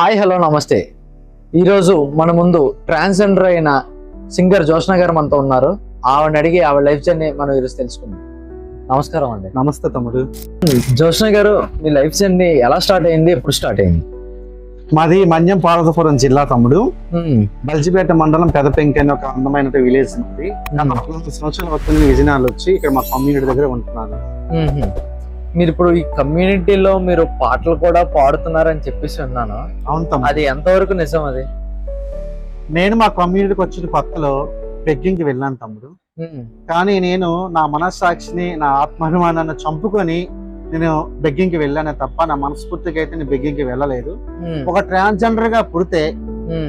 Hi hello నమస్తే. ఈరోజు మన ముందు ట్రాన్స్జెండర్ అయిన సింగర్ జోష్న గారు మనతో ఉన్నారు. ఆవిడని అడిగి ఆవిడ లైఫ్ జర్నీ మనం ఈరోజు తెలుసుకుందాం. నమస్కారం అండి. నమస్తే తమ్ముడు. జోష్న గారు మీ లైఫ్ జర్నీ ఎలా స్టార్ట్ అయింది? ఎప్పుడు స్టార్ట్ అయింది? మాది మన్యం పార్వతపురం జిల్లా తమ్ముడు. మ్మ్. బల్జిపేట మండలం పెదపెంకి అని ఒక అందమైన విలేజ్ ఉంది సంవత్సరాల వరకు నేను విజయనగరం వచ్చి ఇక్కడ మా కమ్యూనిటీ దగ్గర ఉంటున్నాను. మీరు ఇప్పుడు ఈ కమ్యూనిటీలో మీరు పాటలు కూడా పాడుతున్నారని చెప్పేసి విన్నాను అవును అది ఎంతవరకు నిజం అది నేను మా కమ్యూనిటీకి వచ్చిన కొత్తలో బెగ్గింగ్కి వెళ్ళాను తమ్ముడు మ్మ్. కానీ నేను నా మనస్సాక్షిని నా ఆత్మాభిమానాన్ని చంపుకొని నేను బెగ్గింగ్కి వెళ్ళానే తప్ప నా మనస్ఫూర్తిగా అయితే నేను బెగ్గింగ్కి వెళ్ళలేదు. ఒక ట్రాన్స్జెండర్గా పుడితే.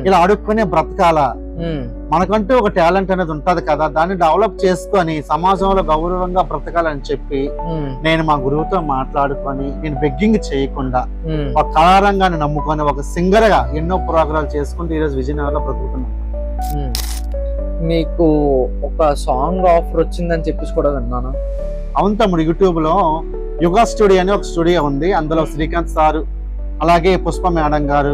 ఇలా అడుక్కునే బ్రతకాల. మనకంటూ ఒక టాలెంట్ అనేది ఉంటది కదా దాన్ని డెవలప్ చేసుకొని సమాజంలో గౌరవంగా బ్రతకాలని చెప్పి. నేను మా గురువుతో మాట్లాడుకొని నేను బెగ్గింగ్ చేయకుండా. ఒక కళారంగాన్ని నమ్ముకొని ఒక సింగర్గా ఎన్నో ప్రోగ్రాలు చేసుకుంటూ ఈరోజు విజయనగరంలో బ్రతుకుతున్నాను. మీకు ఒక సాంగ్ ఆఫర్ వచ్చిందని చెప్పేసి కూడా విన్నాను అవును తమ్ముడు యూట్యూబ్లో యుగా స్టూడియో అని ఒక స్టూడియో ఉంది అందులో శ్రీకాంత్ సారు అలాగే పుష్ప మేడం గారు.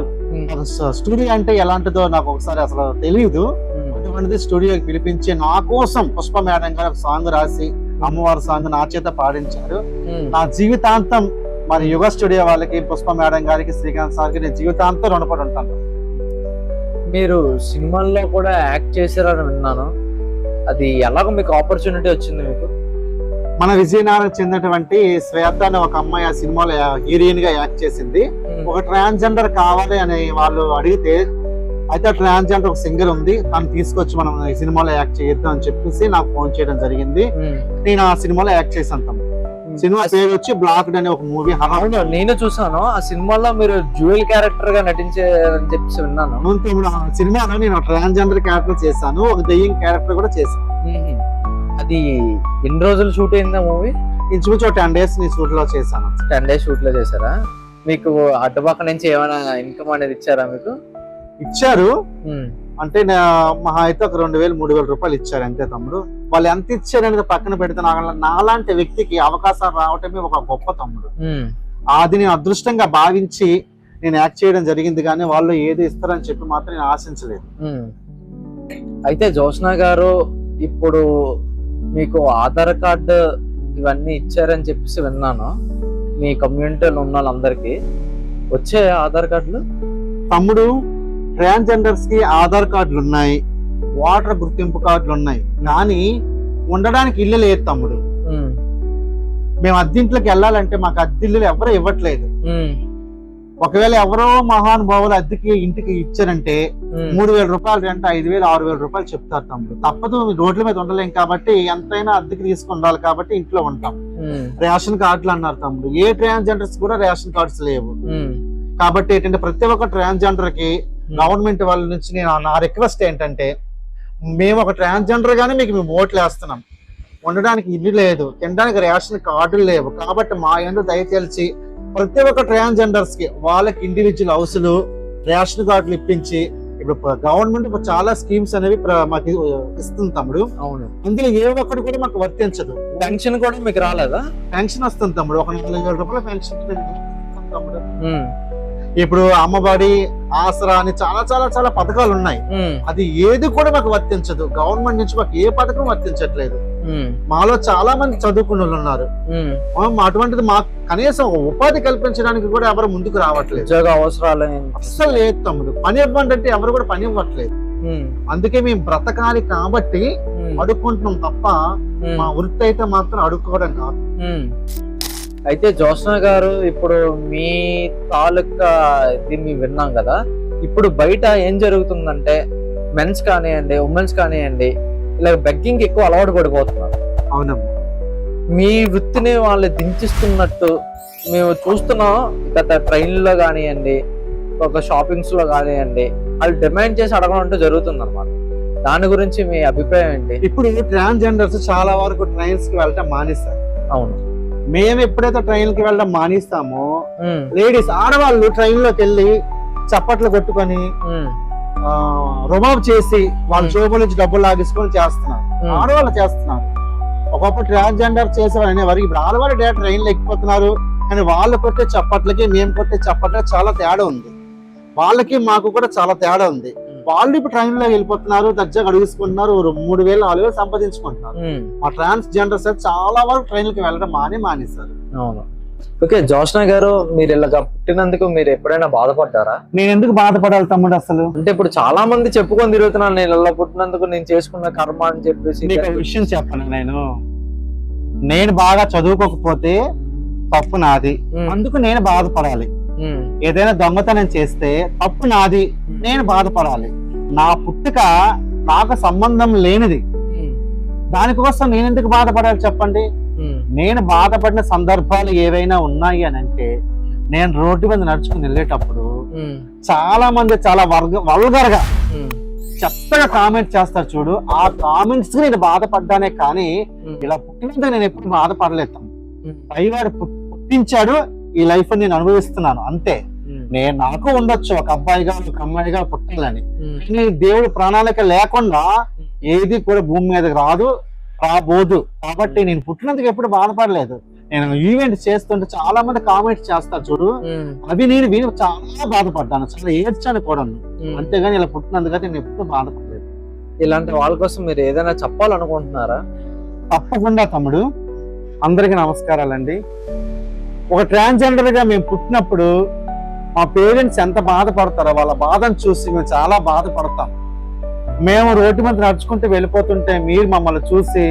స్టూడియో అంటే ఎలాంటిదో నాకు ఒకసారి అసలు తెలియదు. అటువంటిది స్టూడియోకి పిలిపించి నా కోసం పుష్ప మేడం గారు ఒక సాంగ్ రాసి అమ్మవారి సాంగ్ నా చేత పాడించారు. నా జీవితాంతం మరి యుగ స్టూడియో వాళ్ళకి పుష్ప మేడం గారికి శ్రీకాంత్ సార్కి నేను జీవితాంతం రుణపడి ఉంటాను. మీరు సినిమాల్లో కూడా యాక్ట్ చేశారని విన్నాను. అది ఎలాగ మీకు ఆపర్చునిటీ వచ్చింది మీకు? మన విజయనగరం చెందినటువంటి శ్వేత అనే ఒక అమ్మాయి ఆ సినిమాలో హీరోయిన్గా యాక్ట్ చేసింది. ఒక ట్రాన్స్జెండర్ కావాలి అని వాళ్ళు అడిగితే అయితే ట్రాన్స్జెండర్ ఒక సింగర్ ఉంది తను తీసుకొచ్చి మనం ఈ సినిమాలో యాక్ట్ చేయొద్దాం అని చెప్పేసి నాకు ఫోన్ చేయడం జరిగింది. నేను ఆ సినిమాలో యాక్ట్ చేశాను తమ్ముడు. సినిమా పేరు వచ్చి బ్లాక్డ్ అనే ఒక మూవీ అవును నేను చూసాను ఆ సినిమాలో మీరు జ్యువెల్ క్యారెక్టర్గా నటించారని చెప్పేసి విన్నాను. సినిమాలో నేను ట్రాన్స్జెండర్ క్యారెక్టర్ చేశాను. ఒక దెయ్యం క్యారెక్టర్ కూడా చేశాను. అది ఎన్ని రోజులు షూట్ అయిందా మూవీ ఇంచుమించు టెన్ డేస్ నీ షూట్లో చేశాను. టెన్ డేస్ షూట్లో చేశారా? మీకు అడ్డుపక్క నుంచి ఏమైనా ఇన్కమ్ అనేది ఇచ్చారా మీకు? ఇచ్చారు. మ్మ్. అంటే నా మహా అయితే ఒక రెండు వేలు మూడు వేల రూపాయలు ఇచ్చారు అంతే తమ్ముడు. వాళ్ళు ఎంత ఇచ్చారు అనేది పక్కన పెడితే నాలాంటి వ్యక్తికి అవకాశాలు రావటమే ఒక గొప్ప తమ్ముడు. మ్మ్. అది నేను అదృష్టంగా భావించి నేను యాక్ట్ చేయడం జరిగింది కానీ వాళ్ళు ఏది ఇస్తారని చెప్పి మాత్రం నేను ఆశించలేదు. మ్మ్. అయితే జోష్న గారు ఇప్పుడు మీకు ఆధార్ కార్డు ఇవన్నీ ఇచ్చారని చెప్పేసి విన్నాను. మీ కమ్యూనిటీలో ఉన్న వాళ్ళందరికీ. వచ్చే ఆధార్ కార్డులు? తమ్ముడు ట్రాన్స్జెండర్స్కి ఆధార్ కార్డులు ఉన్నాయి. వాటర్ గుర్తింపు కార్డులు ఉన్నాయి. కానీ ఉండడానికి ఇల్లు లేదు తమ్ముడు. మ్మ్. అద్దెంట్లోకి వెళ్ళాలంటే మాకు అద్దెల్లు ఎవరు ఇవ్వట్లేదు. ఒకవేళ ఎవరో మహానుభావులు అద్దెకి ఇంటికి ఇచ్చారంటే. మూడు వేల రూపాయలు రెంట్ ఐదు వేలు ఆరు వేల రూపాయలు చెప్తారు తమ్ముడు. తప్పదు రోడ్ల మీద ఉండలేం కాబట్టి ఎంతైనా అద్దెకి తీసుకుని ఉండాలి కాబట్టి ఇంట్లో ఉంటాం. రేషన్ కార్డులు అన్నారు తమ్ముడు. ఏ ట్రాన్స్జెండర్స్ కూడా రేషన్ కార్డ్స్ లేవు. కాబట్టి ఏంటంటే ప్రతి ఒక్క ట్రాన్స్జెండర్కి గవర్నమెంట్ వాళ్ళ నుంచి నేను నా రిక్వెస్ట్ ఏంటంటే మేము ఒక ట్రాన్స్జెండర్ గానే మీకు మేము ఓట్లు వేస్తున్నాం. ఉండడానికి ఇల్లు లేదు తినడానికి రేషన్ కార్డులు లేవు. కాబట్టి మా ఎందు దయచేసి ప్రతి ఒక్క ట్రాన్స్జెండర్స్కి వాళ్ళకి ఇండివిజువల్ హౌస్లు రేషన్ కార్డులు ఇప్పించి ఇప్పుడు గవర్నమెంట్ చాలా స్కీమ్స్ అనేవి మాకు ఇస్తుంది తమ్ముడు. అవును. అందులో ఏ ఒక్కటి కూడా మాకు వర్తించదు. పెన్షన్ కూడా మీకు రాలేదా? పెన్షన్ వస్తుంది తమ్ముడు. ఒక నాలుగు వేల రూపాయల పెన్షన్ తమ్ముడు. మ్మ్. ఇప్పుడు అమ్మబడి ఆసరా అని చాలా చాలా చాలా పథకాలు ఉన్నాయి. అది ఏది కూడా మాకు వర్తించదు. గవర్నమెంట్ నుంచి మాకు ఏ పథకం వర్తించట్లేదు. మాలో చాలా మంది చదువుకున్న వాళ్ళు ఉన్నారు. మా- అటువంటిది మాకు కనీసం ఉపాధి కల్పించడానికి కూడా ఎవరు ముందుకు రావట్లేదు ఉద్యోగ అవసరాలు అస్సలు లేదు తమ్ముడు పని ఇవ్వండి అంటే ఎవరు కూడా పని ఇవ్వట్లేదు. అందుకే మేము బ్రతకాలి కాబట్టి. అడుక్కుంటున్నాం తప్ప. మా వృత్తి అయితే మాత్రం అడుక్కోవడం కాదు. అయితే జ్యోత్స్న గారు ఇప్పుడు మీ తాలూకా ఇది మేము విన్నాం కదా ఇప్పుడు బయట ఏం జరుగుతుందంటే మెన్స్ కానివ్వండి ఉమెన్స్ కానివ్వండి ఇలా బెగ్గింగ్ ఎక్కువ అలవాటు పడిపోతున్నారు అవునమ్మా మీ వృత్తిని వాళ్ళు దించిస్తున్నట్టు మేము చూస్తున్నాం. గత ట్రైన్లో కానివ్వండి ఒక షాపింగ్స్లో కానివ్వండి వాళ్ళు డిమాండ్ చేసి అడగడం అంటూ జరుగుతుంది అనమాట దాని గురించి మీ అభిప్రాయం ఏంటి? ఇప్పుడు ట్రాన్స్జెండర్స్ చాలా వరకు ట్రైన్స్కి వెళ్ళటం మానేస్తారు అవును. మేము ఎప్పుడైతే ట్రైన్కి వెళ్ళడం మానేస్తామో లేడీస్ ఆడవాళ్ళు ట్రైన్లోకి వెళ్ళి చప్పట్లు కొట్టుకొని రుబాబ్ చేసి వాళ్ళ. జోబుల నుంచి డబ్బులు లాగేసుకొని చేస్తున్నారు. ఆడవాళ్ళు చేస్తున్నారు. ఒకప్పుడు ట్రాన్స్జెండర్ చేసేవారు అనేవారు. ఇప్పుడు ఆడవాళ్ళు డైరెక్ట్ ట్రైన్లో ఎక్కిపోతున్నారు. కానీ వాళ్ళు కొట్టే చప్పట్లకి మేము కొట్టే చప్పట్లకి చాలా తేడా ఉంది. వాళ్ళకి మాకు కూడా చాలా తేడా ఉంది. వాళ్ళు ఇప్పుడు ట్రైన్లో వెళ్ళిపోతున్నారు దర్జాగా అడుగుసుకుంటున్నారు మూడు వేలు నాలుగు వేలు సంపాదించుకుంటున్నారు. మా ట్రాన్స్జెండర్స్ చాలా వరకు ట్రైన్లకి వెళ్ళడం మాని మానేశారు. అవును. ఓకే జోష్న గారు మీరు ఇలాగా పుట్టినందుకు మీరు ఎప్పుడైనా బాధపడ్డారా? నేను ఎందుకు బాధపడాలి తమ్ముడు అసలు? అంటే ఇప్పుడు చాలా మంది చెప్పుకొని తిరుగుతున్నాను నేను ఇలా పుట్టినందుకు నేను చేసుకున్న కర్మ అని చెప్పేసి నీకు ఒక విషయం చెప్పను నేను? నేను బాగా చదువుకోకపోతే తప్పు నాది. అందుకు నేను బాధపడాలి. ఏదైనా దొంగతనం చేస్తే తప్పు నాది. నేను బాధపడాలి. నా పుట్టుక నాకు సంబంధం లేనిది. దానికోసం నేను ఎందుకు బాధపడాలి చెప్పండి? నేను బాధపడిన సందర్భాలు ఏవైనా ఉన్నాయి అని అంటే నేను రోడ్డు మీద నడుచుకుని వెళ్ళేటప్పుడు చాలా మంది చాలా వర్గ వల్గర్గా చెత్తగా కామెంట్ చేస్తారు చూడు. ఆ కామెంట్స్కి నేను బాధపడ్డానే కానీ ఇలా పుట్టినందుకు నేను ఎప్పుడు బాధపడలేదు. పైవారు పైవాడు పుట్టించాడు ఈ లైఫ్ నేను అనుభవిస్తున్నాను. అంతే. నేను నాకు ఉండొచ్చు ఒక అబ్బాయిగా ఒక అమ్మాయిగా పుట్టాలని. కానీ దేవుడు ప్రణాళిక లేకుండా ఏది కూడా భూమి మీదకి రాదు. రాబోదు కాబట్టి నేను పుట్టినందుకు ఎప్పుడు బాధపడలేదు. నేను ఈవెంట్ చేస్తుంటే చాలా మంది కామెంట్స్ చేస్తారు చూడు. అవి నేను విని చాలా బాధపడ్డాను. చాలా ఏడ్చాను కూడా. అంతేగాని ఇలా పుట్టినందుకు నేను ఎప్పుడు బాధపడలేదు. ఇలాంటి వాళ్ళ కోసం మీరు ఏదైనా చెప్పాలనుకుంటున్నారా? తప్పకుండా తమ్ముడు. అందరికీ నమస్కారాలండి. ఒక ట్రాన్స్జెండర్గా మేము పుట్టినప్పుడు మా పేరెంట్స్ ఎంత బాధపడతారో వాళ్ళ బాధను చూసి మేము చాలా బాధపడతాం. మేము రోడ్డు మీద నడుచుకుంటూ వెళ్ళిపోతుంటే మీరు మమ్మల్ని చూసి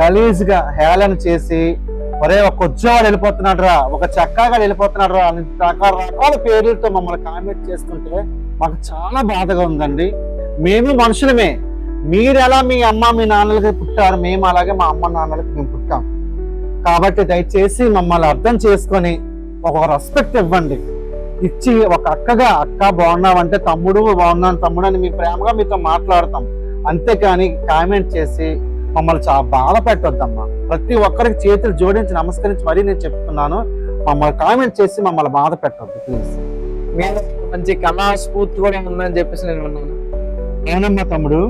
గలీజ్గా హేళన చేసి ఒరే ఒక కొజ్జవాడు వెళ్ళిపోతున్నాడు రా ఒక చక్కగా వెళ్ళిపోతున్నాడు రా అని రకరకాల పేర్లతో మమ్మల్ని కామెంట్ చేస్తుంటే మాకు చాలా బాధగా ఉందండి. మేము మనుషులమే. మీరు ఎలా మీ అమ్మ మీ నాన్నలకి పుట్టారు మేము అలాగే మా అమ్మ నాన్నలకి మేము పుట్టాం. కాబట్టి దయచేసి మమ్మల్ని అర్థం చేసుకొని ఒక రెస్పెక్ట్ ఇవ్వండి. ఇచ్చి ఒక అక్కగా అక్క బాగున్నావంటే తమ్ముడు బాగున్నాను తమ్ముడు అని మీ ప్రేమగా మీతో మాట్లాడతాం. అంతేకాని కామెంట్ చేసి మమ్మల్ని చాలా బాధ పెట్టొద్దమ్మా. ప్రతి ఒక్కరికి చేతులు జోడించి నమస్కరించి మరీ నేను చెప్తున్నాను. మమ్మల్ని కామెంట్ చేసి మమ్మల్ని బాధ పెట్టొద్దు ప్లీజ్. మంచి కళా స్ఫూర్తి కూడా ఉందని చెప్పేసి నేను విన్నాను. నేనమ్మా తమ్ముడు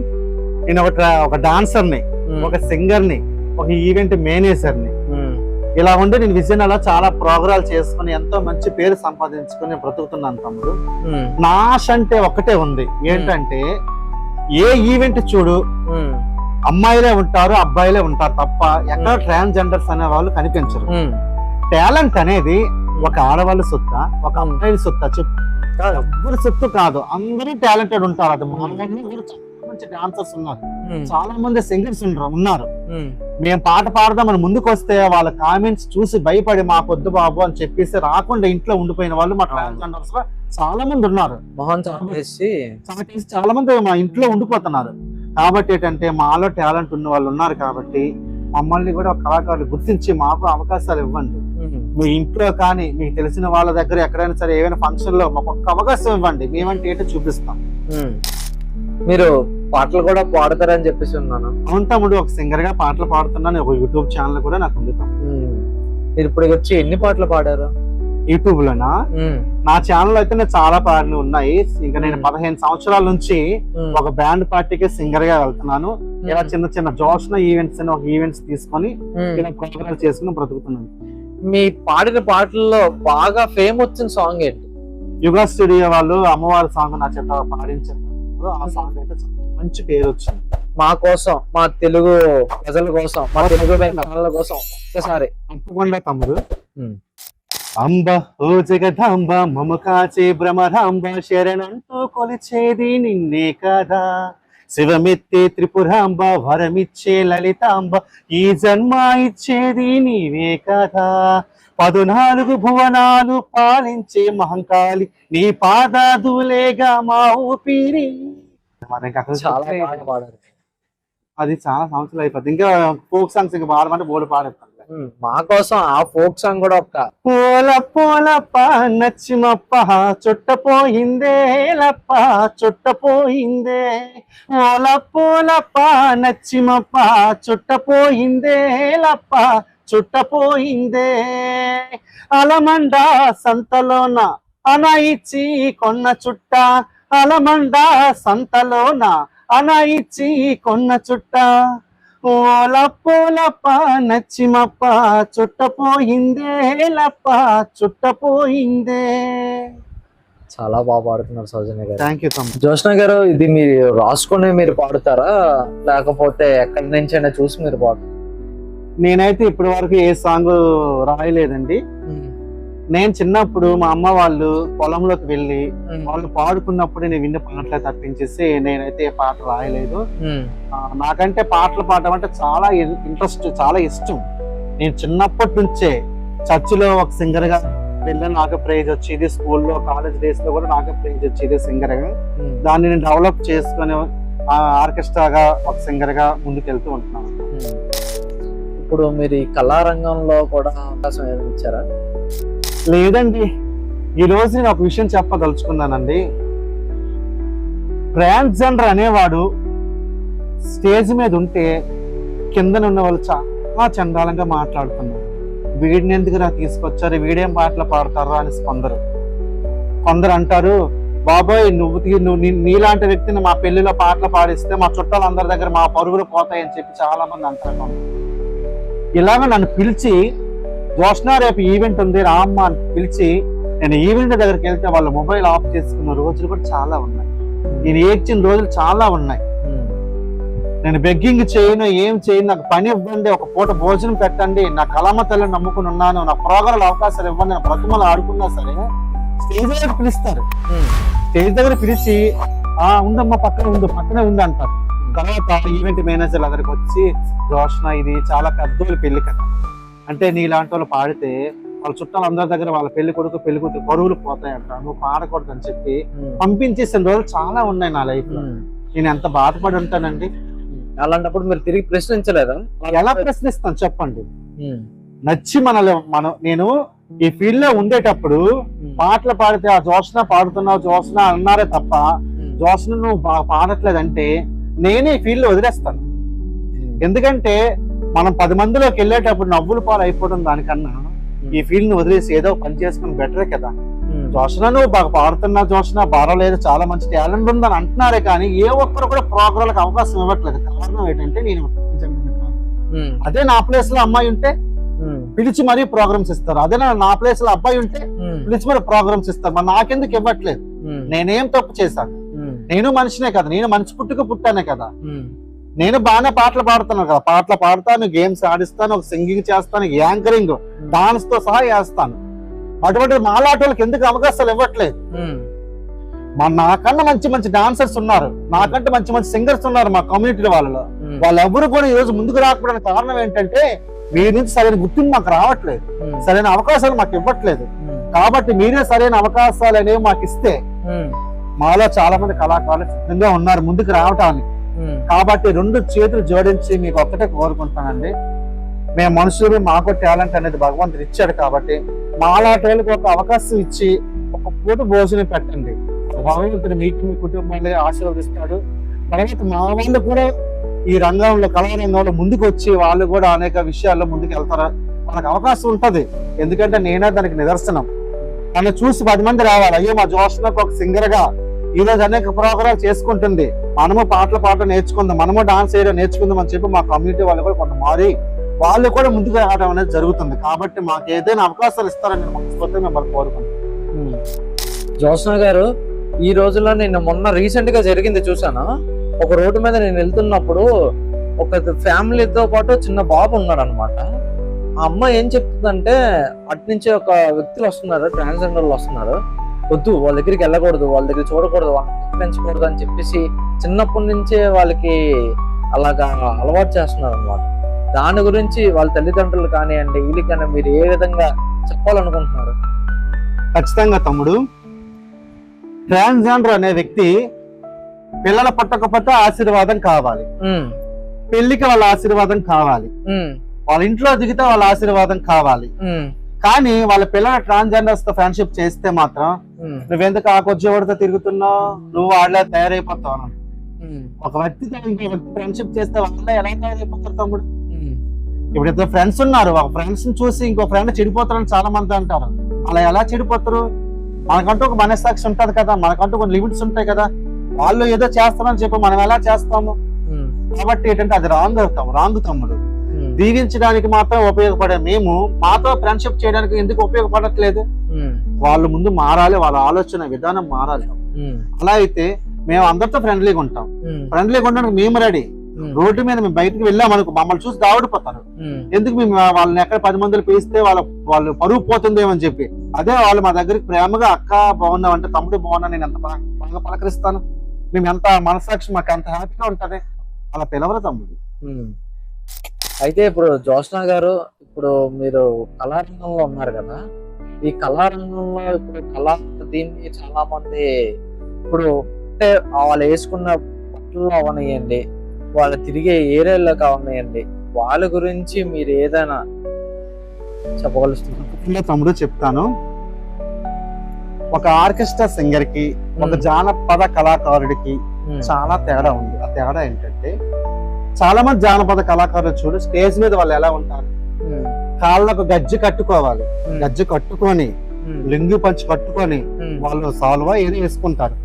నేను ఒక ఒక డాన్సర్ని ఒక సింగర్ని ఒక ఈవెంట్ మేనేజర్ని ఇలా ఉండి నేను విజయనగరంలో చాలా ప్రోగ్రాలు చేసుకుని ఎంతో మంచి పేరు సంపాదించుకుని బ్రతుకుతున్నాను తమ్ముడు. ఉమ్, నా ఆశ అంటే ఒకటే ఉంది. ఏంటంటే ఏ ఈవెంట్ చూడు అమ్మాయిలే ఉంటారు అబ్బాయిలే ఉంటారు తప్ప ఎక్కడ ట్రాన్స్జెండర్స్ అనే వాళ్ళు కనిపించరు. టాలెంట్ అనేది ఒక ఆడవాళ్ళ సొత్త ఒక అమ్మాయిల సొత్త చెప్పు. కాదు. ఎవ్వరి సొత్తు కాదు. అందరూ టాలెంటెడ్ ఉంటారు. అది మంచి డాన్సర్స్ ఉన్నారు. చాలా మంది సింగర్స్ ఉన్నారు. మేము. పాట పాడదామని ముందుకు వస్తే వాళ్ళ కామెంట్స్ చూసి భయపడి మా పొద్దు బాబు అని చెప్పేసి రాకుండా ఇంట్లో ఉండిపోయిన వాళ్ళు మా ట్రాన్స్జెండర్స్లో చాలా మంది ఉన్నారు. చాలా మంది మా ఇంట్లో ఉండిపోతున్నారు. కాబట్టి ఏంటంటే మాలో టాలెంట్ ఉన్న వాళ్ళు ఉన్నారు కాబట్టి మమ్మల్ని కూడా ఒక కళాకారులు గుర్తించి మాకు అవకాశాలు ఇవ్వండి. మీ ఇంట్లో కానీ మీకు తెలిసిన వాళ్ళ దగ్గర ఎక్కడైనా సరే ఏమైనా ఫంక్షన్లో మాకు ఒక్క అవకాశం ఇవ్వండి. మేమంటే ఏంటో చూపిస్తాం. మీరు పాటలు కూడా పాడతారని చెప్పేసి ఉన్నాను. అవును తమ్ముడు ఒక సింగర్గా పాటలు పాడుతున్నాను ఒక యూట్యూబ్ ఛానల్ కూడా నాకు ఉంది. మీరు ఇప్పుడు వచ్చి ఎన్ని పాటలు పాడారు? యూట్యూబ్ లోనా నా ఛానల్ అయితే నేను చాలా పాటలు ఉన్నాయి. ఇంకా నేను పదిహేను సంవత్సరాల నుంచి ఒక బ్యాండ్ పార్టీకి సింగర్గా వెళ్తున్నాను. ఇలా చిన్న చిన్న జోష్న ఈవెంట్స్ అని ఒక ఈవెంట్స్ తీసుకొని. ఇలా ప్రోగ్రామ్ చేసుకుని బ్రతుకుతున్నాను. మీ పాడిన పాటల్లో బాగా ఫేమ్ వచ్చిన సాంగ్ ఏంటి? యుగా స్టూడియో వాళ్ళు అమ్మవారి సాంగ్ నా చేత పాడించారు. ఆ సాంగ్ అయితే మంచి పేరు వచ్చింది మా కోసం మా తెలుగు ప్రజల కోసం మా తెలుగు కోసం ఒక్కసారి తప్పకుండా తమ్ముడు. అంబ ఓ జగదాంబ మమ కాచే భ్రమరాంబ శరణంటూ కొలిచేది నిన్నే కదా. శివమెత్తే త్రిపురాంబ వరమిచ్చే లలితాంబ ఈ జన్మ ఇచ్చేది నీవే కదా. పదునాలుగు భువనాలు పాలించే మహంకాళి నీ పాదాదులేగా మా ఊపిరి. చాలా పాడారు. అది చాలా సంవత్సరాలు అయిపోతుంది ఇంకా ఫోక్ సాంగ్స్ ఇంకా పాడమంటే బోర్డు పాడేస్తాను. మా కోసం ఆ ఫోక్ సాంగ్ కూడా ఒక పోల పోలప్ప నచ్చిమప్ప చుట్టపోయిందే లప్ప చుట్టపోయిందే ఓల పోలప్ప నచ్చిమప్ప చుట్టపోయిందే లప్ప చుట్టపోయిందే అలమండ సంతలోన అన ఇచ్చి కొన్న చుట్ట అలమండ సంతలోన అన ఇచ్చి కొన్న చుట్ట. ఓలప్పోలప్ప నచ్చిమప్ప చుట్టపోయిందే లప్ప చుట్టపోయిందే చాలా బాగా పాడుతున్నారు సౌజన్య గారు. థ్యాంక్ యూ జోష్న గారు ఇది మీరు రాసుకునే మీరు పాడుతారా? లేకపోతే ఎక్కడి నుంచైనా చూసి మీరు పాడు నేనైతే ఇప్పటి వరకు ఏ సాంగ్ రాయలేదండి. నేను చిన్నప్పుడు మా అమ్మ వాళ్ళు పొలంలోకి వెళ్ళి వాళ్ళు పాడుకున్నప్పుడు నేను విన్న పాటలే తప్పించేసి నేనైతే ఏ పాట రాయలేదు. నాకంటే పాటలు పాడడం అంటే చాలా ఇంట్రెస్ట్ చాలా ఇష్టం. నేను చిన్నప్పటి నుంచే చర్చిలో ఒక సింగర్గా వెళ్ళి నాకు ప్రైజ్ వచ్చేది స్కూల్లో కాలేజ్ డేస్లో కూడా నాకు ప్రైజ్ వచ్చేది సింగర్గా. దాన్ని నేను డెవలప్ చేసుకొని ఆర్కెస్ట్రాగా ఒక సింగర్గా ముందుకెళ్తూ ఉంటున్నాను. ఇప్పుడు మీరు ఈ కళారంగంలో కూడా అవకాశం ఏమైనా ఇచ్చారా? లేదండి. ఈ రోజు నేను ఒక విషయం చెప్పదలుచుకున్నానండి. ట్రాన్స్జెండర్ అనేవాడు స్టేజ్ మీద ఉంటే కిందన ఉన్న వాళ్ళు చాలా చండాలంగా మాట్లాడుతున్నారు. వీడిని ఎందుకురా తీసుకొచ్చారు? వీడేం పాటలు పాడతారా అని కొందరు. కొందరు అంటారు బాబాయ్ నువ్వు నువ్వు నీ- నీలాంటి వ్యక్తిని మా పెళ్ళిలో పాటలు పాడిస్తే మా చుట్టాలందరి దగ్గర మా పరుగులు పోతాయని చెప్పి చాలా మంది అంటారు ఇలాగ నన్ను పిలిచి జోష్నా రేపు ఈవెంట్ ఉంది రామ్మ అని పిలిచి నేను ఈవెంట్ దగ్గరికి వెళ్తే వాళ్ళ మొబైల్ ఆఫ్ చేసుకున్న రోజులు కూడా చాలా ఉన్నాయి. నేను ఏడ్చిన రోజులు చాలా ఉన్నాయి. నేను బెగ్గింగ్ చేయను ఏం చేయను నాకు పని ఇవ్వండి ఒక పూట భోజనం పెట్టండి నా కలమ తల్లిని నమ్ముకుని ఉన్నాను నా ప్రోగ్రాలు అవకాశాలు ఇవ్వండి నా బ్రతుమలు ఆడుకున్నా సరే స్టేజ్ దగ్గర పిలుస్తారు. స్టేజ్ దగ్గర పిలిచి ఆ ఉందమ్మా పక్కన ఉంది పక్కనే ఉంది అంటారు. తర్వాత ఈవెంట్ మేనేజర్ దగ్గరికి వచ్చి రోషన ఇది చాలా పెద్దోళ్ళ పెళ్ళి కదా అంటే నీలాంటి వాళ్ళు పాడితే వాళ్ళ చుట్టాలు అందరి దగ్గర వాళ్ళ పెళ్ళి కొడుకు పెళ్ళి కూతురు పరువులు పోతాయి అంట నువ్వు పాడకూడదు అని చెప్పి పంపించేసిన రోజులు చాలా ఉన్నాయి నా లైఫ్లో. నేను ఎంత బాధపడి ఉంటానండి? అలాంటప్పుడు మీరు తిరిగి ప్రశ్నించలేదా? ఎలా ప్రశ్నిస్తాను చెప్పండి. నచ్చి మనలో మనం నేను ఈ ఫీల్డ్లో ఉండేటప్పుడు పాటలు పాడితే ఆ జోష్న పాడుతున్నావు జోష్న అన్నారే తప్ప జోష్న నువ్వు పాడట్లేదంటే నేనే ఈ ఫీల్డ్లో వదిలేస్తాను. ఎందుకంటే మనం పది మందిలోకి వెళ్ళేటప్పుడు నవ్వులు పాలు అయిపోవడం దానికన్నా ఈ ఫీల్డ్ని వదిలేసి ఏదో పని చేసుకుని బెటరే కదా. జోష్న నువ్వు బాగా పాడుతున్నా జోష్న బారలేదు చాలా మంచి టాలెంట్ ఉందని అంటున్నారే కానీ ఏ ఒక్కరు కూడా ప్రోగ్రాలకు అవకాశం ఇవ్వట్లేదు. కారణం ఏంటంటే నేను అదే నా ప్లేస్లో అమ్మాయి ఉంటే పిలిచి మరీ ప్రోగ్రామ్స్ ఇస్తారు. అదే నా- నా ప్లేస్లో అబ్బాయి ఉంటే పిలిచి మరి ప్రోగ్రామ్స్ ఇస్తారు. మరి నాకెందుకు ఇవ్వట్లేదు? నేనేం తప్పు చేశాను? నేను మనిషినే కదా. నేను మనిషి పుట్టుక పుట్టానే కదా. నేను బాగానే పాటలు పాడుతున్నాను కదా. పాటలు పాడతాను గేమ్స్ ఆడిస్తాను ఒక సింగింగ్ చేస్తాను యాంకరింగ్ డాన్స్తో సహా చేస్తాను అటువంటి మాలాట వాళ్ళకి ఎందుకు అవకాశాలు ఇవ్వట్లేదు? మా నాకన్నా మంచి మంచి డాన్సర్స్ ఉన్నారు. నాకంటే మంచి మంచి సింగర్స్ ఉన్నారు మా కమ్యూనిటీ వాళ్ళలో. వాళ్ళెవరు కూడా ఈ రోజు ముందుకు రాకపోవడానికి కారణం ఏంటంటే మీ నుంచి సరైన గుర్తింపు మాకు రావట్లేదు. సరైన అవకాశాలు మాకు ఇవ్వట్లేదు. కాబట్టి మీరే సరైన అవకాశాలు అనేవి మాకు ఇస్తే మాలో చాలా మంది కళాకారులు సిద్ధంగా ఉన్నారు ముందుకు రావటానికి. Hmm. కాబట్టి రెండు చేతులు జోడించి మీకు ఒక్కటే కోరుకుంటానండి మేము మనుషులు మాకు టాలెంట్ అనేది భగవంతుడు ఇచ్చాడు కాబట్టి మాలా వాళ్ళకి ఒక అవకాశం ఇచ్చి ఒక పూట భోజనం పెట్టండి. భగవంతుడు మీకు మీ కుటుంబాన్ని ఆశీర్వదిస్తాడు. తర్వాత మా వాళ్ళు కూడా ఈ రంగంలో కళారంగంలో ముందుకు వచ్చి వాళ్ళు కూడా అనేక విషయాల్లో ముందుకు వెళ్తారు. మనకు అవకాశం ఉంటది. ఎందుకంటే నేనే దానికి నిదర్శనం. నన్ను చూసి పది మంది రావాలి. అయ్యో మా జోష్నకు ఒక సింగర్ ఈరోజు అనేక ప్రోగ్రాలు చేసుకుంటుంది. మనము పాటలు పాటలు నేర్చుకుందాం మనము డాన్స్ వేయడం నేర్చుకుందాం అని చెప్పి మా కమ్యూనిటీ వాళ్ళు కూడా కొంత మారి వాళ్ళు కూడా ముందుకు రావడం అనేది జరుగుతుంది. కాబట్టి మాకు ఏదైనా అవకాశాలు ఇస్తారని నేను మనస్ఫూర్తిగా మిమ్మల్ని కోరుకుంటున్నాను. జోత్స్న గారు ఈ రోజుల్లో నేను మొన్న రీసెంట్గా జరిగింది చూసాను ఒక రోడ్డు మీద నేను వెళ్తున్నప్పుడు ఒక ఫ్యామిలీతో పాటు చిన్న బాబు ఉన్నాడు అనమాట ఆ అమ్మ ఏం చెప్తుందంటే అటు నుంచి ఒక వ్యక్తులు వస్తున్నారు ట్రాన్స్జెండర్లు వస్తున్నారు. వద్దు వాళ్ళ దగ్గరికి వెళ్ళకూడదు వాళ్ళ దగ్గర చూడకూడదు వాళ్ళని పెంచకూడదు అని చెప్పేసి చిన్నప్పటి నుంచే వాళ్ళకి అలాగా అలవాటు చేస్తున్నారు అనమాట దాని గురించి వాళ్ళ తల్లిదండ్రులు కానివ్వండి వీళ్ళకి కానీ మీరు ఏ విధంగా చెప్పాలనుకుంటున్నారు? ఖచ్చితంగా తమ్ముడు. ట్రాన్స్జెండర్ అనే వ్యక్తి పిల్లల పట్టకపోతే ఆశీర్వాదం కావాలి. పెళ్ళికి వాళ్ళ ఆశీర్వాదం కావాలి. వాళ్ళ ఇంట్లో దిగితే వాళ్ళ ఆశీర్వాదం కావాలి. కానీ వాళ్ళ పిల్లల ట్రాన్స్జెండర్స్తో ఫ్రెండ్షిప్ చేస్తే మాత్రం నువ్వెందుకు ఆ కొద్దివాడితో తిరుగుతున్నావు? నువ్వు వాళ్ళ తయారైపోతావు ఒక వ్యక్తితో ఇంకో వ్యక్తి ఫ్రెండ్షిప్ చేస్తే వాళ్ళ ఎలా తయారైపోతారు తమ్ముడు? ఇప్పుడు ఇద్దరు ఫ్రెండ్స్ ఉన్నారు. ఒక ఫ్రెండ్స్ చూసి ఇంకో ఫ్రెండ్ చెడిపోతారని చాలా మంది అంటారు. అలా ఎలా చెడిపోతారు? మనకంటూ ఒక మనస్సాక్షి ఉంటది కదా. మనకంటూ కొన్ని లిమిట్స్ ఉంటాయి కదా. వాళ్ళు ఏదో చేస్తారని చెప్పి మనం ఎలా చేస్తాము? కాబట్టి ఏంటంటే అది రాంగ్ అవుతాం. రాంగ్ తమ్ముడు. దీవించడానికి మాత్రం ఉపయోగపడే మేము మాతో ఫ్రెండ్షిప్ చేయడానికి ఎందుకు ఉపయోగపడట్లేదు? వాళ్ళ ముందు మారాలి వాళ్ళ ఆలోచన విధానం మారాలి. అలా అయితే మేము అందరితో ఫ్రెండ్లీగా ఉంటాం. ఫ్రెండ్లీగా ఉండడానికి మేము రెడీ రోడ్డు మీద మేము బయటకు వెళ్ళాం అనుకో మమ్మల్ని చూసి దావడిపోతారు. ఎందుకు మేము వాళ్ళని ఎక్కడ పది మందిలో పిలిస్తే వాళ్ళ వాళ్ళు పరువు పోతుందేమో అని చెప్పి. అదే వాళ్ళు మా దగ్గరికి ప్రేమగా అక్క బాగున్నావు అంటే తమ్ముడు బాగున్నా నేను ఎంత బాగా పలకరిస్తాను? మేము ఎంత మనసాక్షి మాకు ఎంత హ్యాపీగా ఉంటది? అలా పిలవరు తమ్ముడు. అయితే ఇప్పుడు జ్యోత్స్న గారు ఇప్పుడు మీరు కళారంగంలో ఉన్నారు కదా ఈ కళారంగంలో ఇప్పుడు కళా దీన్ని చాలా మంది ఇప్పుడు అంటే వాళ్ళు వేసుకున్న బట్టలు అవనియండి వాళ్ళు తిరిగే ఏరియాలో కావనియండి వాళ్ళ గురించి మీరు ఏదైనా చెప్పగలుగుతున్నారు? తమ్ముడు చెప్తాను. ఒక ఆర్కెస్ట్రా సింగర్కి ఒక జానపద కళాకారుడికి చాలా తేడా ఉంది. ఆ తేడా ఏంటంటే చాలా మంది జానపద కళాకారులు చూడు స్టేజ్ మీద వాళ్ళు ఎలా ఉంటారు? కాళ్ళకు గజ్జి కట్టుకోవాలి. గజ్జి కట్టుకొని లింగి పంచి కట్టుకొని వాళ్ళు సాల్వా ఏదో వేసుకుంటారు.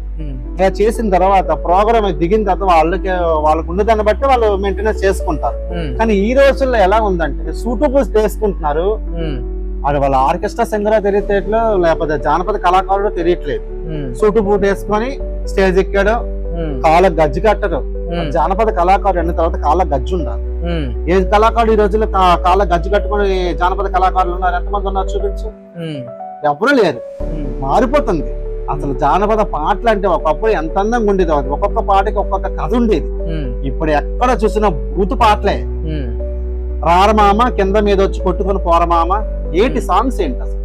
ఇలా చేసిన తర్వాత ప్రోగ్రామ్ దిగిన తర్వాత వాళ్ళకి వాళ్ళకు ఉన్న దాన్ని బట్టి వాళ్ళు మెయింటెనెన్స్ చేసుకుంటారు. కానీ ఈ రోజుల్లో ఎలా ఉందంటే సూటు బూస్ వేసుకుంటున్నారు. అది వాళ్ళ ఆర్కెస్ట్రా సింగర్ తెలియట్లేదు లేకపోతే జానపద కళాకారుడు తెలియట్లేదు. సూటు బూట్ వేసుకొని స్టేజ్ ఎక్కాడు కాళ్ళకు గజ్జి కట్టరు జానపద కళాకారుడు అన్న తర్వాత కాళ్ళ గజ్జి ఉండాలి. ఏ కళాకారుడు ఈ రోజుల్లో కాళ్ళ గజ్జి కట్టుకొని జానపద కళాకారులు ఉన్నారు? ఎంతమంది ఉన్నారు చూపించు. ఎవరు లేరు. మారిపోతుంది. అసలు జానపద పాటలు అంటే ఒకప్పుడు ఎంత అందంగా ఉండేది ఒక్కొక్క పాటకి ఒక్కొక్క కథ ఉండేది. ఇప్పుడు ఎక్కడ చూసినా బూతు పాటలే. రారమామ కింద మీద వచ్చి కొట్టుకొని పోరమామ ఏటి సాంగ్స్ ఏంటి అసలు?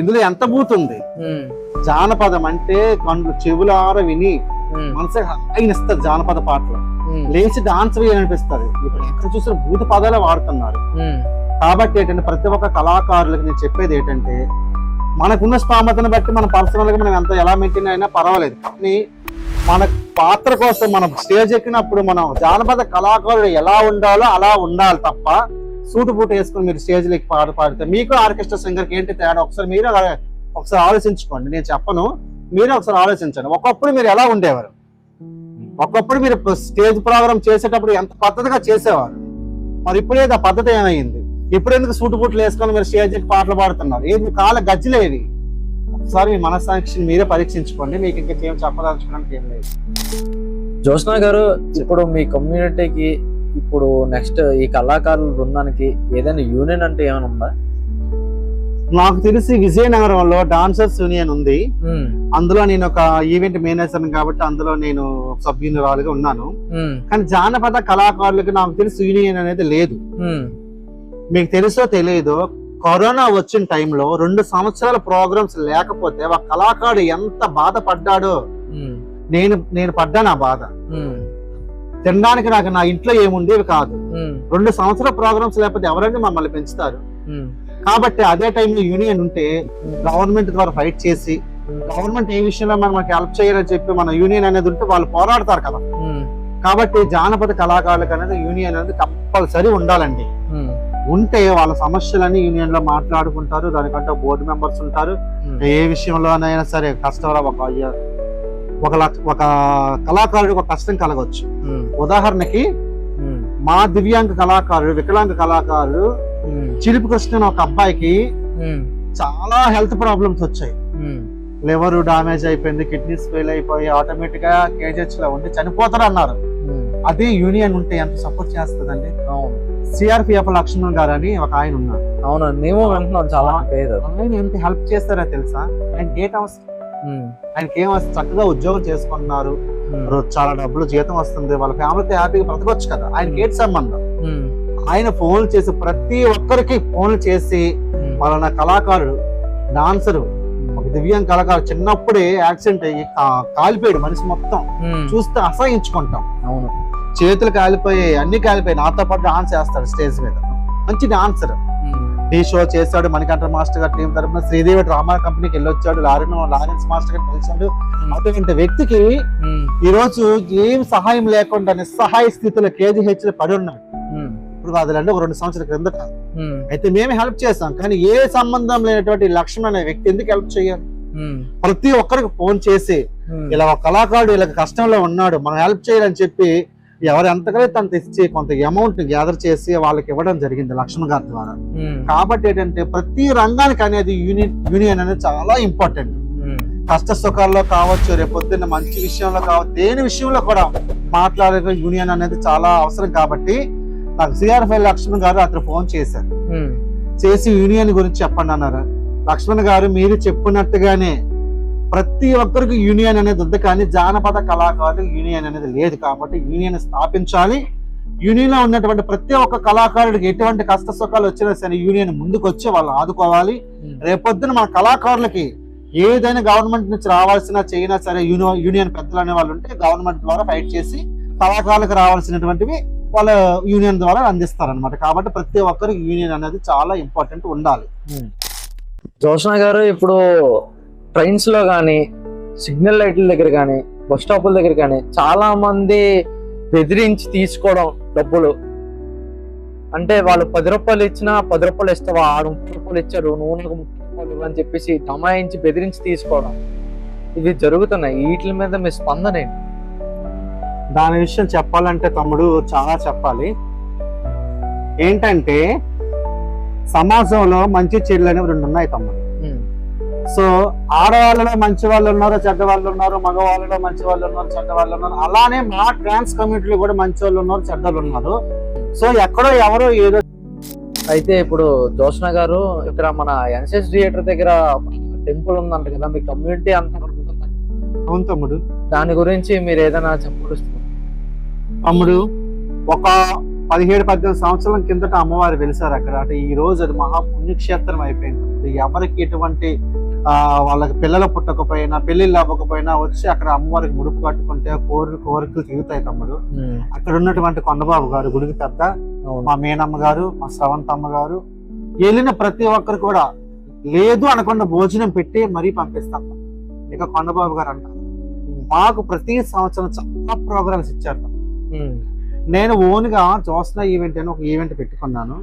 ఇందులో ఎంత బూత్ ఉంది? జానపదం అంటే కళ్ళు చెవులార విని మనసు హాయినిస్తుంది జానపద పాటలు. లేచి డాన్స్ వేయాలనిపిస్తుంది. ఇప్పుడు ఎక్కడ చూసిన భూత పదాలే వాడుతున్నారు. కాబట్టి ఏంటంటే ప్రతి ఒక్క కళాకారులకు నేను చెప్పేది ఏంటంటే మనకున్న స్థామతను బట్టి మన పర్సనల్గా మనం ఎంత ఎలా మెయింటైన్ అయినా పర్వాలేదు. కానీ మన పాత్ర కోసం మనం స్టేజ్ ఎక్కినప్పుడు మనం జానపద కళాకారుడు ఎలా ఉండాలో అలా ఉండాలి తప్ప సూటు బూటు వేసుకొని మీరు స్టేజ్ లెక్కి పాట పాడితే మీకు ఆర్కెస్ట్రా సింగర్కి ఏంటి తేడా? ఒకసారి మీరు అలా ఒకసారి ఆలోచించుకోండి. నేను చెప్పను. మీరే ఒకసారి ఆలోచించండి. ఒకప్పుడు మీరు ఎలా ఉండేవారు? ఒకప్పుడు మీరు స్టేజ్ ప్రోగ్రామ్ చేసేటప్పుడు ఎంత పద్ధతిగా చేసేవారు? మరి ఇప్పుడే ఆ పద్ధతి ఏమైంది? ఇప్పుడు ఎందుకు సూటు బూట్లు వేసుకొని మీరు స్టేజ్ పాటలు పాడుతున్నారు? ఏది కాళ్ళ గజ్జలేవి ఒకసారి మీ మనస్సాక్షిని మీరే పరీక్షించుకోండి. మీకు ఇంకా ఏం చెప్పదలుచుకోవడానికి ఏం లేదు. జ్యోత్స్న గారు ఇప్పుడు మీ కమ్యూనిటీకి ఇప్పుడు నెక్స్ట్ ఈ కళాకారుల బృందానికి ఏదైనా యూనియన్ అంటే ఏమైనా ఉందా? నాకు తెలిసి విజయనగరంలో డాన్సర్స్ యూనియన్ ఉంది. అందులో నేను ఒక ఈవెంట్ మేనేజర్ కాబట్టి అందులో నేను సభ్యురాలుగా ఉన్నాను. కానీ జానపద కళాకారులకు నాకు తెలిసి యూనియన్ అనేది లేదు. మీకు తెలుసో తెలియదో కరోనా వచ్చిన టైంలో రెండు సంవత్సరాల ప్రోగ్రామ్స్ లేకపోతే ఒక కళాకారుడు ఎంత బాధపడ్డాడో నేను నేను పడ్డాను ఆ బాధ. తినడానికి నాకు నా ఇంట్లో ఏముండేవి కాదు. రెండు సంవత్సరాల ప్రోగ్రామ్స్ లేకపోతే ఎవరైనా మమ్మల్ని పెంచుతారు. కాబట్టి అదే టైంలో యూనియన్ ఉంటే గవర్నమెంట్ ద్వారా ఫైట్ చేసి గవర్నమెంట్ ఏ విషయంలో మనం మనకి హెల్ప్ చేయాలని చెప్పి మన యూనియన్ అనేది ఉంటే వాళ్ళు పోరాడతారు కదా. కాబట్టి జానపద కళాకారులకు అనేది యూనియన్ అనేది కంపల్సరీ ఉండాలండి. ఉంటే వాళ్ళ సమస్యలన్నీ యూనియన్లో మాట్లాడుకుంటారు దానికంటే బోర్డు మెంబర్స్ ఉంటారు. ఏ విషయంలోనైనా సరే కష్టంలో ఒక ఒక లక్ష- ఒక కళాకారుడికి ఒక కష్టం కలగవచ్చు ఉదాహరణకి మా దివ్యాంగ కళాకారుడు వికలాంగ కళాకారుడు చిలిపి కృష్ణ అనే ఒక అబ్బాయికి చాలా హెల్త్ ప్రాబ్లమ్స్ వచ్చాయి. లివర్ డామేజ్ అయిపోయింది కిడ్నీస్ ఫెయిల్ అయిపోయి ఆటోమేటిక్గా కేజెస్లో ఉండి చనిపోతారు అన్నారు అదే యూనియన్ ఉంటే ఎంత సపోర్ట్ చేస్తుందండి? అవును. సిఆర్పిఎఫ్ లక్ష్మణ్ గారు అని ఒక ఆయన ఉన్నారు. అవును మేము వింటున్నాం చాలా పేరు. ఆయన ఎంత హెల్ప్ చేస్తారో తెలుసా? ఆయన డేట్ ఉమ్, ఆయనకి ఏం చక్కగా ఉద్యోగం చేసుకుంటున్నారు. చాలా డబ్బులు జీతం వస్తుంది. వాళ్ళ ఫ్యామిలీతో హ్యాపీగా బ్రతకొచ్చు కదా. ఆయనకి ఏంటి సంబంధం? ఆయన ఫోన్ చేసి ప్రతి ఒక్కరికి ఫోన్ చేసి వాళ్ళ కళాకారుడు డాన్సరు ఒక దివ్యాంగ కళాకారుడు చిన్నప్పుడే యాక్సిడెంట్ అయ్యి కాలిపోయాడు మనిషి మొత్తం. చూస్తే అసహించుకుంటాం. అవును. చేతులు కాలిపోయి అన్ని కాలిపోయి నాతో పాటు డాన్స్ చేస్తాడు స్టేజ్ మీద. మంచి డాన్సర్. టీ షో చేశాడు మణికంఠ మాస్టర్ గారి టీం తరపున శ్రీదేవి డ్రామా కంపెనీకి వెళ్ళొచ్చాడు లారెన్ లారెన్స్ మాస్టర్ గారిని కలిశాడు. అటువంటి వ్యక్తికి ఈ రోజు ఏం సహాయం లేకుండా నిస్సహాయ స్థితిలో కేజీహెచ్ పడి ఉన్నాడు. ఇప్పుడు కాదులండి ఒక రెండు సంవత్సరాల క్రిందట. అయితే మేము హెల్ప్ చేస్తాం. కానీ ఏ సంబంధం లేనటువంటి లక్ష్మణ్ అనే వ్యక్తి ఎందుకు హెల్ప్ చేయాలి? ప్రతి ఒక్కరికి ఫోన్ చేసి ఇలా ఒక కళాకారుడు ఇలా కష్టంలో ఉన్నాడు మనం హెల్ప్ చేయాలని చెప్పి ఎవరు ఎంతకైతే అంత ఇచ్చి కొంత అమౌంట్ గ్యాదర్ చేసి వాళ్ళకి ఇవ్వడం జరిగింది లక్ష్మణ్ గారి ద్వారా. కాబట్టి ఏంటంటే ప్రతి రంగానికి అనేది యూనియన్ యూనియన్ అనేది చాలా ఇంపార్టెంట్ కష్ట సుఖాల్లో కావచ్చు రేపు పొద్దున్న మంచి విషయంలో కావచ్చు దేని విషయంలో కూడా మాట్లాడే యూనియన్ అనేది చాలా అవసరం కాబట్టి నాకు సిఆర్ఎఫ్ఐ లక్ష్మణ్ గారు అతను ఫోన్ చేశారు. చేసి యూనియన్ గురించి చెప్పండి అన్నారు. లక్ష్మణ్ గారు మీరు చెప్పినట్టుగానే ప్రతి ఒక్కరికి యూనియన్ అనేది ఉంది కానీ జానపద కళాకారులకు యూనియన్ అనేది లేదు కాబట్టి యూనియన్ స్థాపించాలి. యూనియన్లో ఉన్నటువంటి ప్రతి ఒక్క కళాకారుడికి ఎటువంటి కష్ట సుఖాలు వచ్చినా సరే యూనియన్ ముందుకు వచ్చి వాళ్ళు ఆదుకోవాలి. రేపొద్దున మన కళాకారులకి ఏదైనా గవర్నమెంట్ నుంచి రావాల్సిన చైనా సరే యూనియన్ యూనియన్ పెద్దలు అనే వాళ్ళు ఉంటే గవర్నమెంట్ ద్వారా ఫైట్ చేసి కళాకారులకు రావాల్సినటువంటివి వాళ్ళ యూనియన్ ద్వారా అందిస్తారనమాట కాబట్టి ప్రతి ఒక్కరికి యూనియన్ అనేది చాలా ఇంపార్టెంట్ ఉండాలి. జోష్ణ గారు ఇప్పుడు ట్రైన్స్లో కానీ సిగ్నల్ లైట్ల దగ్గర కానీ బస్ స్టాపుల దగ్గర కానీ చాలా మంది బెదిరించి తీసుకోవడం డబ్బులు. అంటే వాళ్ళు పది రూపాయలు ఇచ్చినా పది రూపాయలు ఇస్తావా ఆరు ముప్పై రూపాయలు ఇచ్చారు నూనెకు ముప్పై రూపాయలు అని చెప్పేసి దమాయించి బెదిరించి తీసుకోవడం. ఇవి జరుగుతున్నాయి. వీటి మీద మీ స్పందన ఏంటి? దాని విషయం చెప్పాలంటే తమ్ముడు చాలా చెప్పాలి. ఏంటంటే సమాజంలో మంచి చెడులు అనేవి రెండు ఉన్నాయి తమ్ముడు. సో ఆడవాళ్ళలో మంచి వాళ్ళు ఉన్నారు చెడ్డ వాళ్ళు ఉన్నారు మగవాళ్ళలో మంచి వాళ్ళు ఉన్నారు చెడ్డ వాళ్ళు ఉన్నారు అలానే మా ట్రాన్స్ కమ్యూనిటీలో కూడా మంచి వాళ్ళు ఉన్నారు చెడ్డ వాళ్ళు ఉన్నారు. సో ఎక్కడో ఎవరో ఏదో అయితే ఇప్పుడు జోష్న గారు ఇక్కడ మన ఎన్సెస్ థియేటర్ దగ్గర టెంపుల్ ఉందంట కదా మీ కమ్యూనిటీ అంతా. అవును తమ్ముడు. దాని గురించి మీరు ఏదైనా చెప్పలుస్తున్నారు తమ్ముడు ఒక పదిహేడు పద్దెనిమిది సంవత్సరాల కిందట అమ్మవారు వెలిసారు అక్కడ. అంటే ఈ రోజు అది మహా పుణ్యక్షేత్రం అయిపోయింది. ఎవరికి ఎటువంటి ఆ వాళ్ళకి పిల్లలు పుట్టకపోయినా పెళ్ళిళ్ళు అవ్వకపోయినా వచ్చి అక్కడ అమ్మవారికి ముడుపు కట్టుకుంటే కోరికలు కోరికలు తీరుతాయి తమ్ముడు. అక్కడ ఉన్నటువంటి కొండబాబు గారు గుడికి పెద్ద మా మేనమ్మ గారు మా శ్రవంతమ్మ గారు వెళ్ళిన ప్రతి ఒక్కరు కూడా లేదు అనకుండా భోజనం పెట్టి మరీ పంపిస్తాం. ఇక కొండబాబు గారు అంటారు. మాకు ప్రతి సంవత్సరం చాలా ప్రోగ్రామ్స్ ఇచ్చారు నేను ఓన్గా జోస్నా ఈవెంట్ అని ఒక ఈవెంట్ పెట్టుకున్నాను.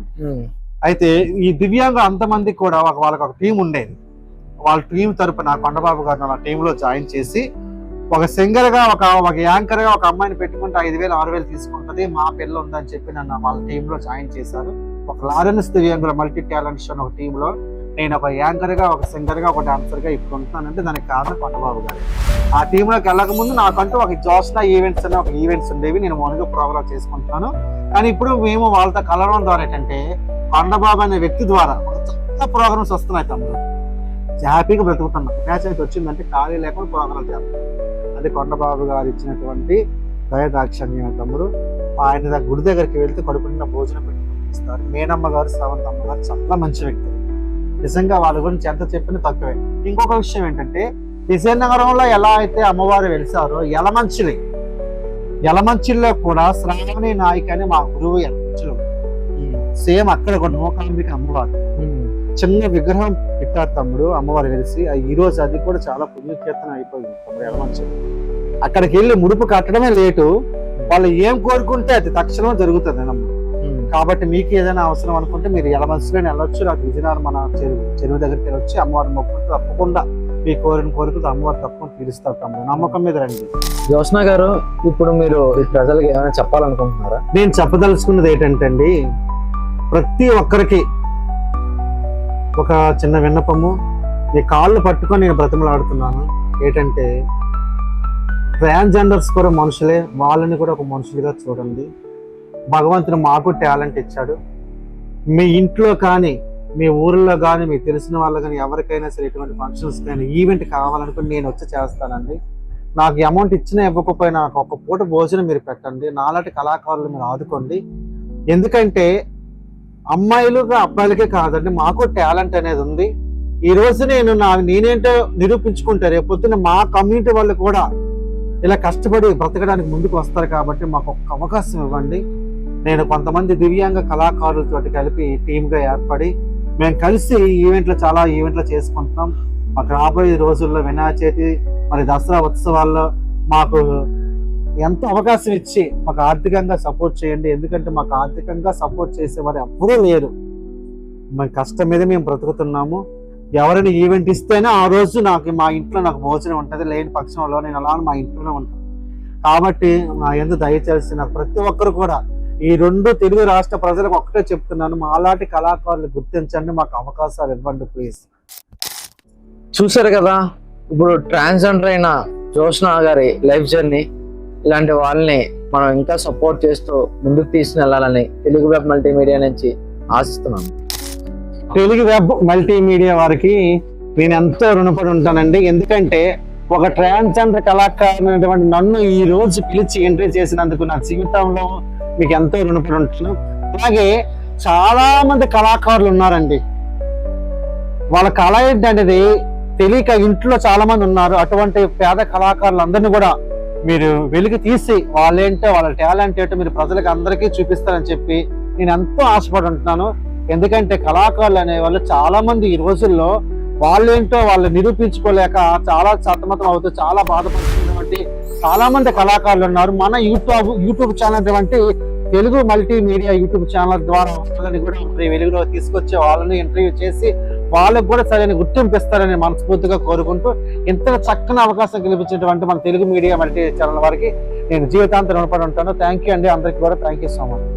అయితే ఈ దివ్యాంగ అంతమంది కూడా ఒక వాళ్ళకి ఒక టీం ఉండేది. వాళ్ళ టీం తరపున కొండబాబు గారు నా టీంలో జాయిన్ చేసి ఒక సింగర్గా ఒక ఒక యాంకర్గా ఒక అమ్మాయిని పెట్టుకుంటే ఐదు వేలు ఆరు వేలు తీసుకుంటది మా పిల్ల ఉందని చెప్పి నన్ను వాళ్ళ టీంలో జాయిన్ చేశారు. ఒక లారెన్స్ దివ్యాంగుల మల్టీ టాలెంట్ షో ఒక టీంలో నేను ఒక యాంకర్గా ఒక సింగర్గా ఒక డాన్సర్గా ఇప్పుడు ఉంటున్నానంటే దానికి కారణం కొండబాబు గారు. ఆ టీంలోకి వెళ్ళకముందు నాకంటూ ఒక జోస్నా ఈవెంట్స్ అనే ఒక ఈవెంట్స్ ఉండేవి నేను ఓన్గా ప్రోగ్రామ్ చేసుకుంటున్నాను కానీ ఇప్పుడు మేము వాళ్ళతో కలవడం ద్వారా ఏంటంటే కొండబాబు అనే వ్యక్తి ద్వారా ఒక ప్రోగ్రామ్స్ వస్తున్నాయి తమ్ముడు. హ్యాపీగా బ్రతుకుతున్నాం. మ్యాచ్ అయితే వచ్చిందంటే ఖాళీ లేకుండా ప్రోగ్రామ్ చేస్తాం అది కొండబాబు గారు ఇచ్చినటువంటి దయదాక్షణ్య తమ్ముడు. ఆయన గుడి దగ్గరికి వెళ్తే కడుపున్న భోజనం పెట్టి పంపిస్తారు మేనమ్మ గారు శ్రవంతమ్మ గారు చాలా మంచి వ్యక్తులు. నిజంగా వాళ్ళ గురించి ఎంత చెప్పినా తక్కువే. ఇంకొక విషయం ఏంటంటే విజయనగరంలో ఎలా అయితే అమ్మవారు వెలిసారో యలమంచిలి. యలమంచిల్లో కూడా శ్రావణి నాయక్ అని మా గురువు యలమంచిలో సేమ్ అక్కడ కూడా నూకాంబిక అమ్మవారు. చిన్న విగ్రహం పెట్టారు తమ్ముడు అమ్మవారు వెలిసి ఆ ఈ రోజు అది కూడా చాలా పుణ్యకీర్తన అయిపోయింది తమ్ముడు యలమంచిలి. అక్కడికి వెళ్ళి ముడుపు కట్టడమే లేటు. వాళ్ళు ఏం కోరుకుంటే అది తక్షణం జరుగుతుంది ఉమ్. కాబట్టి మీకు ఏదైనా అవసరం అనుకుంటే మీరు యలమంచిలో వెళ్ళొచ్చు నాకు విజయనగరం మన చెరువు చెరువు దగ్గరికి వెళ్ళొచ్చి అమ్మవారిని మొక్కుంటూ తప్పకుండా మీ కోరిన కోరికలు అమ్మవారు తప్పకుండా తీరుస్తారు తమ్ముడు. నమ్మకం మీద రండి. జ్యోత్స్న గారు ఇప్పుడు మీరు ఈ ప్రజలకు ఏమైనా చెప్పాలనుకుంటున్నారా? నేను చెప్పదలుచుకున్నది ఏంటంటే అండి ప్రతి ఒక్కరికి ఒక చిన్న విన్నపము. మీ కాళ్ళు పట్టుకొని నేను బ్రతిమలాడుతున్నాను. ఏంటంటే ట్రాన్స్జెండర్స్ కూడా మనుషులే వాళ్ళని కూడా ఒక మనుషులుగా చూడండి. భగవంతుడు మాకు టాలెంట్ ఇచ్చాడు. మీ ఇంట్లో కానీ మీ ఊర్లో కానీ మీకు తెలిసిన వాళ్ళు కానీ ఎవరికైనా సరే ఎటువంటి ఫంక్షన్స్ కానీ ఈవెంట్ కావాలనుకుని నేను వచ్చి చేస్తానండి. నాకు అమౌంట్ ఇచ్చినా ఇవ్వకపోయినా నాకు ఒక పూట భోజనం మీరు పెట్టండి. నాలాంటి కళాకారులు మీరు ఆదుకోండి. ఎందుకంటే అమ్మాయిలుగా అబ్బాయిలకే కాదండి మాకు టాలెంట్ అనేది ఉంది. ఈ రోజు నేను నా నేనేంటో నిరూపించుకుంటా రేపు పొద్దున్న మా కమ్యూనిటీ వాళ్ళు కూడా ఇలా కష్టపడి బ్రతకడానికి ముందుకు వస్తారు కాబట్టి మాకు ఒక్క అవకాశం ఇవ్వండి. నేను కొంతమంది దివ్యాంగ కళాకారులతో కలిపి టీమ్గా ఏర్పడి మేము కలిసి ఈవెంట్లు చాలా ఈవెంట్లు చేసుకుంటున్నాం. మాకు రాబోయే రోజుల్లో వినాయక చవితి మరి దసరా ఉత్సవాల్లో మాకు ఎంత అవకాశం ఇచ్చి మాకు ఆర్థికంగా సపోర్ట్ చేయండి. ఎందుకంటే మాకు ఆర్థికంగా సపోర్ట్ చేసేవారు ఎవ్వరూ లేరు. మేము కష్టం మీద మేము బ్రతుకుతున్నాము. ఎవరైనా ఈవెంట్ ఇస్తేనే ఆ రోజు నాకు మా ఇంట్లో నాకు భోజనం ఉంటుంది. లేని పక్షంలో నేను అలా మా ఇంట్లోనే ఉంటాను కాబట్టి నా ఎందు దయచేసిన ప్రతి ఒక్కరు కూడా ఈ రెండు తెలుగు రాష్ట్ర ప్రజలకు ఒక్కటే చెప్తున్నాను మాలాంటి కళాకారులు గుర్తించండి మాకు అవకాశాలు ఇవ్వండి ప్లీజ్ చూసారు కదా ఇప్పుడు ట్రాన్స్జెండర్ అయిన జోష్నా గారి లైఫ్ జర్నీ ఇలాంటి వాళ్ళని మనం ఇంకా సపోర్ట్ చేస్తూ ముందుకు తీసుకెళ్ళాలని తెలుగు వెబ్ మల్టీమీడియా నుంచి ఆశిస్తున్నాం తెలుగు వెబ్ మల్టీమీడియా వారికి నేను ఎంతో రుణపడి ఉంటానండి. ఎందుకంటే ఒక ట్రాన్స్జెండర్ కళాకారునటువంటి నన్ను ఈ రోజు పిలిచి ఎంట్రీ చేసినందుకు నా జీవితంలో మీకు ఎంతో రుణపడి ఉంటున్నాం. అలాగే చాలా మంది కళాకారులు ఉన్నారండి. వాళ్ళ కళ ఏంటనేది తెలియక ఇంట్లో చాలా మంది ఉన్నారు. అటువంటి పేద కళాకారులందరినీ కూడా మీరు వెలికి తీసి వాళ్ళేంటో వాళ్ళ టాలెంట్ ఏంటో మీరు ప్రజలకు అందరికీ చూపిస్తారని చెప్పి నేను ఎంతో ఆశపడి ఉంటున్నాను. ఎందుకంటే కళాకారులు అనే వాళ్ళు చాలా మంది ఈ రోజుల్లో వాళ్ళేంటో వాళ్ళు నిరూపించుకోలేక చాలా సతమతం అవుతూ చాలా బాధపడుతున్నటువంటి చాలా మంది కళాకారులు ఉన్నారు. మన యూట్యూబ్ యూట్యూబ్ ఛానల్ వంటి తెలుగు మల్టీమీడియా యూట్యూబ్ ఛానల్ ద్వారా వాళ్ళని కూడా వెలుగులో తీసుకొచ్చి వాళ్ళని ఇంటర్వ్యూ చేసి వాళ్ళకు కూడా సరైన గుర్తింపు ఇస్తారని మనస్ఫూర్తిగా కోరుకుంటూ ఇంత చక్కని అవకాశం కల్పించినటువంటి మన తెలుగు మీడియా మల్టీ ఛానల్ వారికి నేను జీవితాంతం రుణపడి ఉంటాను. థ్యాంక్ యూ అండి. అందరికీ కూడా థ్యాంక్ యూ సో మచ్